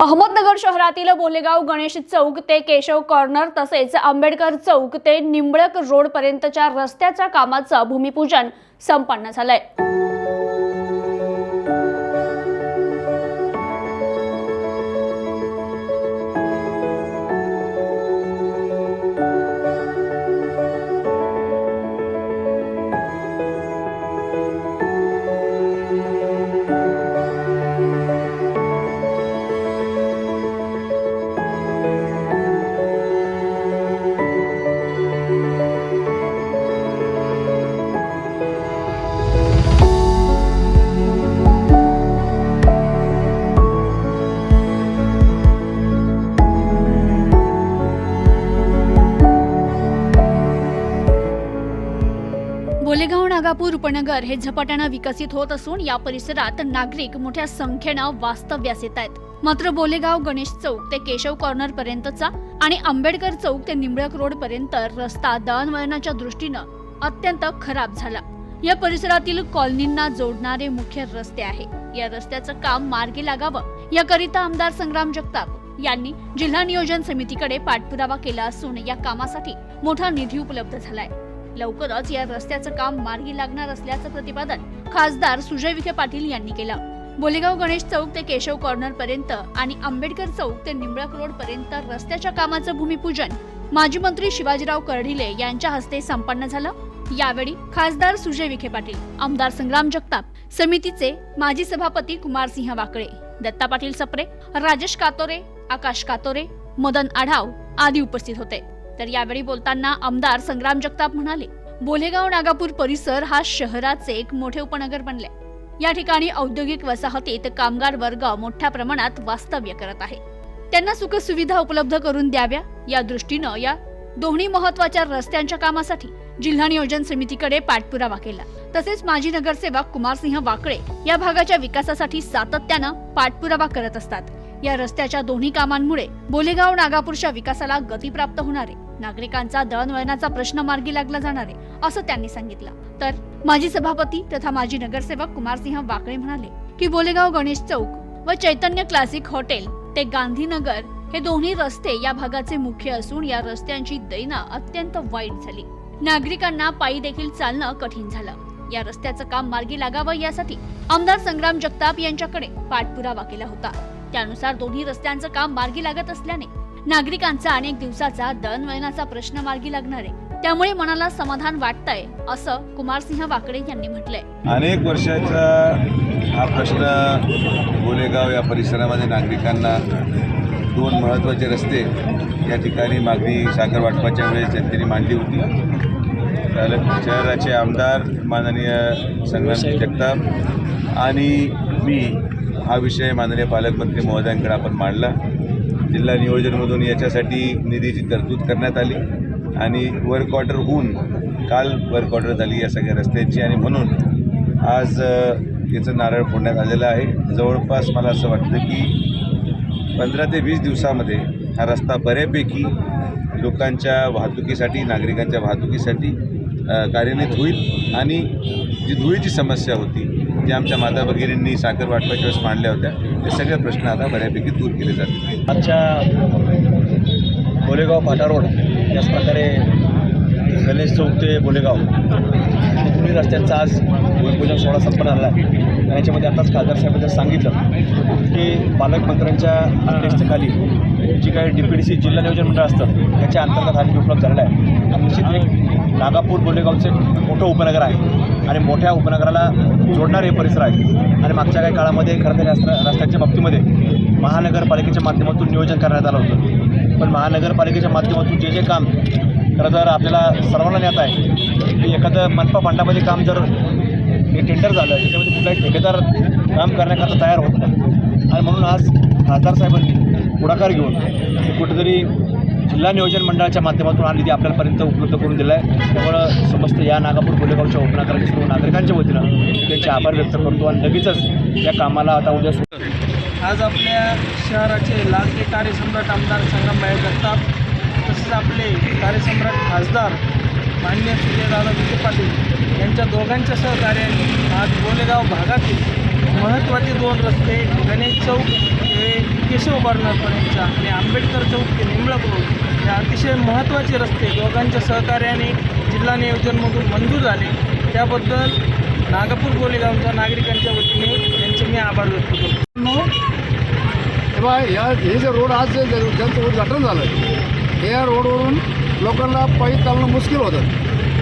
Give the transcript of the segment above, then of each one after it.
अहमदनगर शहरातील बोलेगाव गणेश चौक ते केशव कॉर्नर तसेच आंबेडकर चौक ते निंबळक रोड पर्यंतच्या रस्त्याच्या कामाचं भूमिपूजन संपन्न झालंय. नागापूर उपनगर हे झपाट्यानं विकसित होत असून या परिसरात नागरिक मोठ्या संख्येनं वास्तव्यास येत आहेत. मात्र बोलेगाव गणेश चौक ते केशव कॉर्नर पर्यंतचा आणि आंबेडकर चौक ते निंबळक रोड पर्यंत रस्ता दळणवळणाच्या दृष्टीनं अत्यंत खराब झाला. या परिसरातील कॉलनींना जोडणारे मुख्य रस्ते आहे. या रस्त्याचं काम मार्गी लागावं याकरिता आमदार संग्राम जगताप यांनी जिल्हा नियोजन समितीकडे पाठपुरावा केला असून या कामासाठी मोठा निधी उपलब्ध झालाय. लवकरच या रस्त्याचं काम मार्गी लागणार असल्याचं प्रतिपादन खासदार सुजय विखे पाटील यांनी केलं. बोलेगाव गणेश चौक ते केशव कॉर्नर पर्यंत आणि आंबेडकर चौक ते निंबळक रोड पर्यंत रस्त्याच्या कामाचं भूमिपूजन माजी मंत्री शिवाजीराव कर्डिले यांच्या हस्ते संपन्न झालं. यावेळी खासदार सुजय विखे पाटील आमदार संग्राम जगताप समितीचे माजी सभापती कुमारसिंह वाकळे दत्ता पाटील सप्रे राजेश कातोरे आकाश कातोरे मदन आढाव आदी उपस्थित होते. तर यावेळी बोलताना आमदार संग्राम जगताप म्हणाले बोलेगाव नागापूर परिसर हा शहराचे एक मोठे उपनगर बनले या ठिकाणी औद्योगिक वसाहतीत कामगार वर्ग मोठ्या प्रमाणात वास्तव्य करत आहे. त्यांना सुखसुविधा उपलब्ध करून द्याव्या या दृष्टीनं या दोन्ही महत्त्वाच्या रस्त्यांच्या कामासाठी जिल्हा नियोजन समितीकडे पाठपुरावा केला. तसेच माजी नगरसेवक कुमारसिंह वाकळे या भागाच्या विकासासाठी सातत्यानं पाठपुरावा करत असतात. या रस्त्याच्या दोन्ही कामांमुळे बोलेगाव नागापूरच्या विकासाला गती प्राप्त होणार आहे. नागरिकांचा दळणवळणाचा प्रश्न मार्गी लागला जाणार आहे असं त्यांनी सांगितलं. तर माजी सभापती तथा माजी नगरसेवक कुमारसिंह वाकळे म्हणाले की बोलेगाव गणेश चौक व चैतन्य क्लासिक हॉटेल ते गांधीनगर हे दोन्ही रस्ते या भागाचे मुख्य असून या रस्त्यांची दैना अत्यंत वाईट झाली. नागरिकांना पायी देखील चालणं कठीण झालं. या रस्त्याचं काम मार्गी लागावं यासाठी आमदार संग्राम जगताप यांच्याकडे पाठपुरावा केला होता. त्यानुसार दोन्ही रस्त्यांचं काम मार्गी लागत असल्याने नागरिकांचा अनेक दिवसाचा दळणवळणाचा प्रश्न मार्गी लागणार आहे. त्यामुळे मनाला समाधान वाटतंय असं कुमारसिंह वाकडे यांनी म्हटलंय. अनेक वर्षाचा हा प्रश्न गोलेगाव या परिसरामध्ये नागरिकांना दोन महत्त्वाचे रस्ते या ठिकाणी मागणी साखर वाटपाच्या वेळेस जनतेने मांडली होती. शहराचे आमदार माननीय संग्राम जगताप आणि मी हा विषय माननीय पालकमंत्री महोदयांकडे आपण मांडला. जिल्हा नियोजनमधून याच्यासाठी निधीची तरतूद करण्यात आली आणि वर्क ऑर्डर होऊन काल वर्क ऑर्डर झाली या सगळ्या रस्त्याची आणि म्हणून आज याचं नारळ फोडण्यात आलेलं आहे. जवळपास मला असं वाटतं की पंधरा ते वीस दिवसामध्ये हा रस्ता बऱ्यापैकी लोकांच्या वाहतुकीसाठी नागरिकांच्या वाहतुकीसाठी कार्यान्वित होईल आणि जी धुळीची समस्या होती जी आमच्या माता भगिनींनी साखर वाटपाच्या वेळेस मांडल्या होत्या ते सगळे प्रश्न आता बऱ्यापैकी दूर केले जातील. आजच्या बोलेगाव फाटा रोड याचप्रकारे गणेश चौक ते बोलेगाव. दोन्ही रस्त्यांचा आज भूमिपूजन सोहळा संपन्न झाला आहे. याच्यामध्ये आताच खासदार साहेबांनी सांगितलं की पालकमंत्र्यांच्या अध्यक्षतेखाली जी काही डी पी डी सी जिल्हा नियोजन मंडळ असतं त्याच्या अंतर्गत हा निधी उपलब्ध झालेला आहे. आणि निश्चित एक नागापूर बोलेगावचं एक मोठं उपनगर आहे. आणि मोठ्या उपनगराला जोडणारे हे परिसर आहे. आणि मागच्या काही काळामध्ये खरं तर रस्त्यांच्या रस्त्याच्या बाबतीमध्ये महानगरपालिकेच्या माध्यमातून नियोजन करण्यात आलं होतं. पण महानगरपालिकेच्या माध्यमातून जे जे काम खरं तर आपल्याला सर्वांना ज्ञात आहे की एखादं मनपा फंडामध्ये काम जर हे टेंडर झालं त्याच्यामध्ये कुठलाही ठेकेदार काम करण्याकरता तयार होत नाही. आणि म्हणून आज खासदार साहेबांनी पुढाकार घेऊन कुठेतरी जिल्हा नियोजन मंडळाच्या माध्यमातून हा निधी आपल्यापर्यंत उपलब्ध करून दिला आहे त्यामुळं समस्त या नागापूर बोलेगावच्या उपनगराच्या सर्व नागरिकांच्या वतीनं त्यांचे आभार व्यक्त करतो आणि लगेचच या कामाला आता उद्या सु- आज आपल्या शहराचे लाडके कार्यसम्राट आमदार संगमभाई जगताप तसेच आपले कार्यसम्राट खासदार माननीय सूर्यदादा विखे पाटील यांच्या दोघांच्या सहकार्याने आज गोलेगाव भागातील महत्त्वाचे दोन रस्ते गणेश चौक हे केशव बर्नरपर्यंतचा आणि आंबेडकर चौक ते निंबळक रोड हे अतिशय महत्त्वाचे रस्ते दोघांच्या सहकार्याने जिल्हा नियोजनमधून मंजूर झाले. त्याबद्दल नागपूर गोलेगावच्या नागरिकांच्या वतीने त्यांचे मी आभार व्यक्त करतो. तेव्हा या हे जे रोड आज जे जे- उद्घाटन झालं या रोडवरून लोकांना पायी चालणं मुश्किल होतं.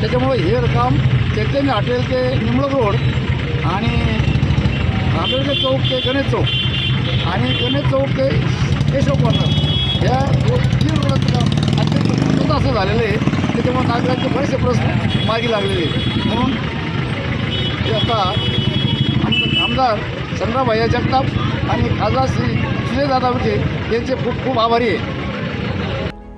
त्याच्यामुळे हे काम चैतन्य हॉटेल ते निमळक रोड आणि आंबेडकर चौक ते गणेश चौक आणि गणेश चौक ते केशव कॉर्नर या तीन रोडाचं काम अत्यंत महत्त्वाचं असं झालेलं आहे. त्याच्यामुळे नागरिकांचे बरेचसे प्रश्न मागे लागलेले आहेत. म्हणून आता आम- आमदार संग्रामभैया जगताप आणि खासदार श्री सुजयदादा विखे यांचे खूप खूप आभारी आहे.